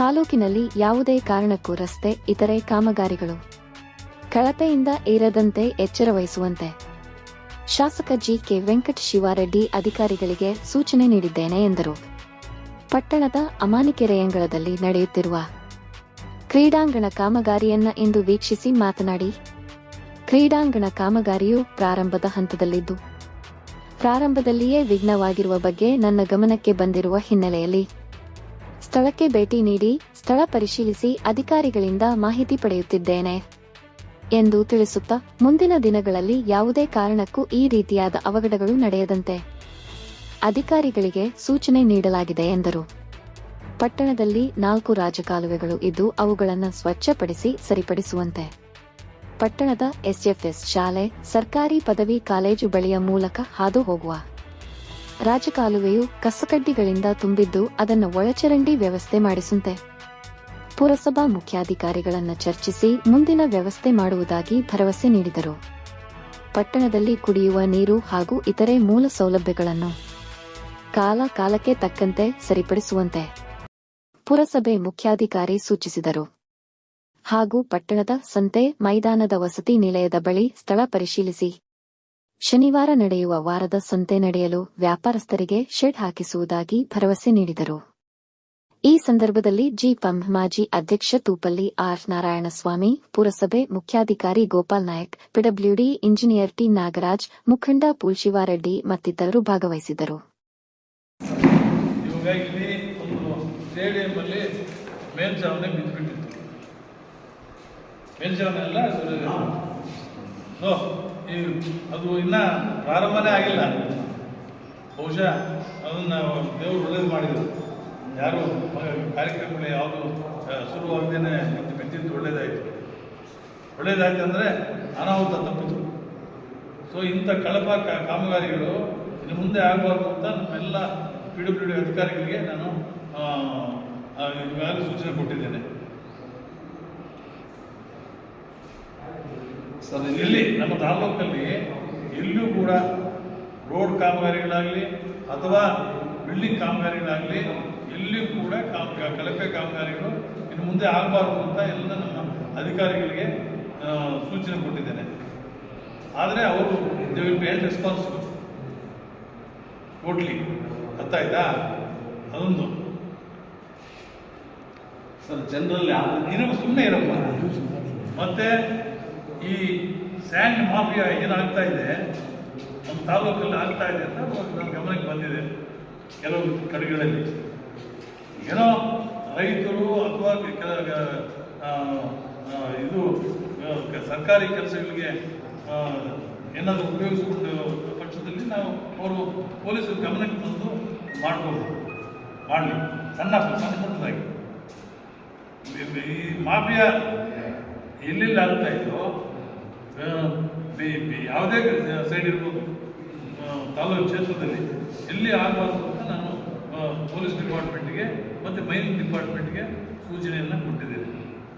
ತಾಲೂಕಿನಲ್ಲಿ ಯಾವುದೇ ಕಾರಣಕ್ಕೂ ರಸ್ತೆ, ಇತರೆ ಕಾಮಗಾರಿಗಳು ಕಳಪೆಯಿಂದ ಏರದಂತೆ ಎಚ್ಚರ ವಹಿಸುವಂತೆ ಶಾಸಕ ಜಿ ಕೆ ವೆಂಕಟ ಶಿವಾರೆಡ್ಡಿ ಅಧಿಕಾರಿಗಳಿಗೆ ಸೂಚನೆ ನೀಡಿದ್ದೇನೆ ಎಂದರು. ಪಟ್ಟಣದ ಅಮಾನಿಕೆರೆಯಂಗಳದಲ್ಲಿ ನಡೆಯುತ್ತಿರುವ ಕ್ರೀಡಾಂಗಣ ಕಾಮಗಾರಿಯನ್ನ ಇಂದು ವೀಕ್ಷಿಸಿ ಮಾತನಾಡಿ, ಕ್ರೀಡಾಂಗಣ ಕಾಮಗಾರಿಯು ಪ್ರಾರಂಭದ ಹಂತದಲ್ಲಿದ್ದು, ಪ್ರಾರಂಭದಲ್ಲಿಯೇ ವಿಘ್ನವಾಗಿರುವ ಬಗ್ಗೆ ನನ್ನ ಗಮನಕ್ಕೆ ಬಂದಿರುವ ಹಿನ್ನೆಲೆಯಲ್ಲಿ ಸ್ಥಳಕ್ಕೆ ಭೇಟಿ ನೀಡಿ ಸ್ಥಳ ಪರಿಶೀಲಿಸಿ ಅಧಿಕಾರಿಗಳಿಂದ ಮಾಹಿತಿ ಪಡೆಯುತ್ತಿದ್ದೇನೆ ಎಂದು ತಿಳಿಸುತ್ತಾ ಮುಂದಿನ ದಿನಗಳಲ್ಲಿ ಯಾವುದೇ ಕಾರಣಕ್ಕೂ ಈ ರೀತಿಯಾದ ಅವಘಡಗಳು ನಡೆಯದಂತೆ ಅಧಿಕಾರಿಗಳಿಗೆ ಸೂಚನೆ ನೀಡಲಾಗಿದೆ ಎಂದರು. ಪಟ್ಟಣದಲ್ಲಿ ನಾಲ್ಕು ರಾಜಕಾಲುವೆಗಳು ಇದ್ದು ಅವುಗಳನ್ನು ಸ್ವಚ್ಛಪಡಿಸಿ ಸರಿಪಡಿಸುವಂತೆ ಪಟ್ಟಣದ ಎಸ್ಎಫ್ಎಸ್ ಶಾಲೆ, ಸರ್ಕಾರಿ ಪದವಿ ಕಾಲೇಜು ಬಳಿಯ ಮೂಲಕ ಹಾದು ಹೋಗುವ ರಾಜಕಾಲುವೆಯು ಕಸಕಡ್ಡಿಗಳಿಂದ ತುಂಬಿದ್ದು ಅದನ್ನು ಒಳಚರಂಡಿ ವ್ಯವಸ್ಥೆ ಮಾಡಿಸುತ್ತೆ ಪುರಸಭಾ ಮುಖ್ಯಾಧಿಕಾರಿಗಳನ್ನು ಚರ್ಚಿಸಿ ಮುಂದಿನ ವ್ಯವಸ್ಥೆ ಮಾಡುವುದಾಗಿ ಭರವಸೆ ನೀಡಿದರು. ಪಟ್ಟಣದಲ್ಲಿ ಕುಡಿಯುವ ನೀರು ಹಾಗೂ ಇತರೆ ಮೂಲ ಸೌಲಭ್ಯಗಳನ್ನು ಕಾಲ ಕಾಲಕ್ಕೆ ತಕ್ಕಂತೆ ಸರಿಪಡಿಸುವಂತೆ ಪುರಸಭೆ ಮುಖ್ಯಾಧಿಕಾರಿ ಸೂಚಿಸಿದರು. ಹಾಗೂ ಪಟ್ಟಣದ ಸಂತೆ ಮೈದಾನದ ವಸತಿ ನಿಲಯದ ಬಳಿ ಸ್ಥಳ ಪರಿಶೀಲಿಸಿ. ಶನಿವಾರ ನಡೆಯುವ ವಾರದ ಸಂತೆ ನಡೆಯಲು ವ್ಯಾಪಾರಸ್ಥರಿಗೆ ಶೆಡ್ ಹಾಕಿಸುವುದಾಗಿ ಭರವಸೆ ನೀಡಿದರು. ಈ ಸಂದರ್ಭದಲ್ಲಿ ಜಿಪಂ ಮಾಜಿ ಅಧ್ಯಕ್ಷ ತೂಪಲ್ಲಿ ಆರ್ ನಾರಾಯಣಸ್ವಾಮಿ ಪುರಸಭೆ ಮುಖ್ಯಾಧಿಕಾರಿ Gopal Nayak PWD engineer T Nagaraj ಮುಖಂಡ ಪುಲ್ಶಿವಾರೆಡ್ಡಿ ಮತ್ತಿತರರು ಭಾಗವಹಿಸಿದರು. ಮೇಲ್ಚಾವಣೆ ಅದು ಇನ್ನ ಪ್ರಾರಂಭನೇ ಆಗಿಲ್ಲ. ಬಹುಶಃ ಅದನ್ನ ದೇವರು ಒಳ್ಳೇದು ಮಾಡಿದರು. ಯಾರು ಕಾರ್ಯಕ್ರಮಗಳು ಯಾವುದು ಶುರುವಾಗದೇನೆ ಮತ್ತೆ ಮೆಚ್ಚಿದ್ದು ಒಳ್ಳೇದಾಯಿತು. ಒಳ್ಳೇದಾಯ್ತು ಅಂದರೆ ಅನಾಹುತ ತಪ್ಪಿತು. ಸೊ ಇಂಥ ಕಳಪ ಕಾಮಗಾರಿಗಳು ಇನ್ನು ಮುಂದೆ ಆಗಬಾರ್ದು ಅಂತ ನಮ್ಮೆಲ್ಲ ಪಿ ಡಬ್ಲ್ಯೂ ಡಿ ಅಧಿಕಾರಿಗಳಿಗೆ ನಾನು ಈಗಾಗಲೇ ಸೂಚನೆ ಕೊಟ್ಟಿದ್ದೇನೆ. ಸರ್ ಇಲ್ಲಿ ನಮ್ಮ ತಾಲೂಕಲ್ಲಿ ಎಲ್ಲೂ ಕೂಡ ರೋಡ್ ಕಾಮಗಾರಿಗಳಾಗಲಿ ಅಥವಾ ಬಿಲ್ಡಿಂಗ್ ಕಾಮಗಾರಿಗಳಾಗಲಿ ಎಲ್ಲಿಯೂ ಕೂಡ ಕಳಪೆ ಕಾಮಗಾರಿಗಳು ಇನ್ನು ಮುಂದೆ ಆಗಬಾರ್ದು ಅಂತ ಎಲ್ಲ ನಮ್ಮ ಅಧಿಕಾರಿಗಳಿಗೆ ಸೂಚನೆ ಕೊಟ್ಟಿದ್ದೇನೆ. ಆದರೆ ಅವರು they will be held responsible totally ಗೊತ್ತಾಯ್ತಾ ಆಯ್ತಾ ಅದೊಂದು. ಸರ್ ಜನರಲ್ಲಿ ಇರೋ ಸುಮ್ಮನೆ ಇರಪ್ಪ ಮತ್ತೆ ಈ ಸ್ಯಾಂಡ್ ಮಾಫಿಯಾ ಏನಾಗ್ತಾ ಇದೆ? ನಮ್ಮ ತಾಲೂಕಲ್ಲಿ ಆಗ್ತಾ ಇದೆ ಅಂತ ನನ್ನ ಗಮನಕ್ಕೆ ಬಂದಿದೆ ಕೆಲವು ಕಡೆಗಳಲ್ಲಿ. ಏನೋ ರೈತರು ಅಥವಾ ಕೆಲ ಇದು ಸರ್ಕಾರಿ ಕೆಲಸಗಳಿಗೆ ಏನಾದರೂ ಉಪಯೋಗಿಸಿಕೊಂಡು ಪಕ್ಷದಲ್ಲಿ ನಾವು ಅವರು ಪೊಲೀಸರು ಗಮನಕ್ಕೆ ತಂದು ಮಾಡ್ಬೋದು. ಮಾಡಲಿ. ಸಣ್ಣ ಸಣ್ಣ ಈ ಮಾಫಿಯಾ ಎಲ್ಲೆಲ್ಲಿ ಆಗ್ತಾ ಬಿ- ಯಾವುದೇ ಸೈಡ್ ಇರ್ಬೋದು. ತಾಲೂಕು ಕ್ಷೇತ್ರದಲ್ಲಿ ಎಲ್ಲಿ ಆಗಬಾರ್ದು ಅಂತ ನಾನು ಪೊಲೀಸ್ ಡಿಪಾರ್ಟ್ಮೆಂಟ್ಗೆ ಮತ್ತು ಮೈನಿಂಗ್ ಡಿಪಾರ್ಟ್ಮೆಂಟ್ಗೆ ಸೂಚನೆಯನ್ನು ಕೊಟ್ಟಿದ್ದೇನೆ.